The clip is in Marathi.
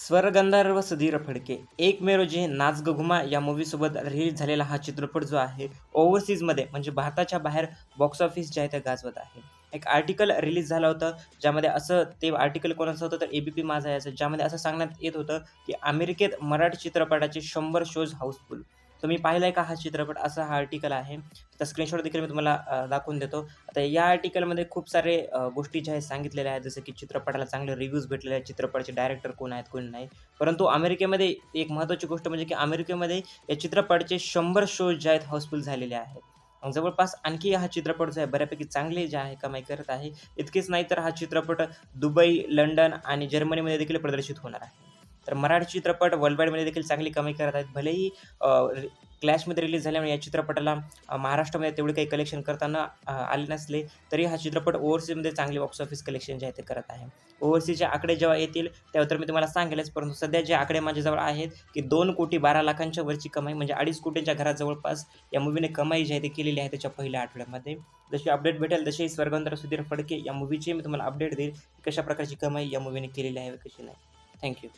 स्वरगंधर्व सुधीर फडके एक मे रोजी नाच घुमा या मूवीसोबत रिलीज झालेला हा चित्रपट जो आहे ओव्हरसीजमध्ये म्हणजे भारताच्या बाहेर बॉक्स ऑफिस जे आहे ते गाजवत आहे. एक आर्टिकल रिलीज झालं होतं ज्यामध्ये असं ते आर्टिकल कोणाचं होतं तर ए बी पी माझा याचं ज्यामध्ये असं सांगण्यात येत होतं की अमेरिकेत मराठी चित्रपटाचे शंभर शोज हाऊसफुल तुम्ही पाहिला आहे का हा चित्रपट? असा हा आर्टिकल आहे. तर स्क्रीनशॉट देखील मी तुम्हाला दाखवून देतो. आता या आर्टिकलमध्ये खूप सारे गोष्टी ज्या आहेत सांगितलेल्या आहेत जसं की चित्रपटाला चांगले रिव्ह्यूज भेटलेले आहेत चित्रपटाचे डायरेक्टर कोण आहेत कोण नाही. परंतु अमेरिकेमध्ये एक महत्त्वाची गोष्ट म्हणजे की अमेरिकेमध्ये या चित्रपटाचे शंभर शोज जे आहेत हाऊसफुल झालेले आहेत. जवळपास आणखी हा चित्रपट जो आहे बऱ्यापैकी चांगले जे आहे कमाई करत आहे. इतकेच नाही तर हा चित्रपट दुबई लंडन आणि जर्मनीमध्ये देखील प्रदर्शित होणार आहे. तर मराठी चित्रपट वर्ल्डवाईडमध्ये देखील चांगली कमाई करत आहेत. भलेही क्लॅशमध्ये रिलीज झाल्यामुळे या चित्रपटाला महाराष्ट्रामध्ये तेवढे काही कलेक्शन करताना आले नसले तरी हा चित्रपट ओव्हरसीजमध्ये चांगले बॉक्स ऑफिस कलेक्शन जे आहे ते करत आहे. ओव्हरसीजचे आकडे जेव्हा येतील तेव्हा तर मी तुम्हाला सांगेलच परंतु सध्या जे आकडे माझ्याजवळ आहेत की दोन कोटी बारा लाखांच्या वरची कमाई म्हणजे अडीच कोटींच्या घरात जवळपास या मूवीने कमाई जी आहे ती केलेली आहे त्याच्या पहिल्या आठवड्यामध्ये. जशी अपडेट भेटेल तशी स्वर्गंधर सुधीर फडके या मूवीची मी तुम्हाला अपडेट देईल कशा प्रकारची कमाई या मूवीने केलेली आहे व कशी नाही. थँक्यू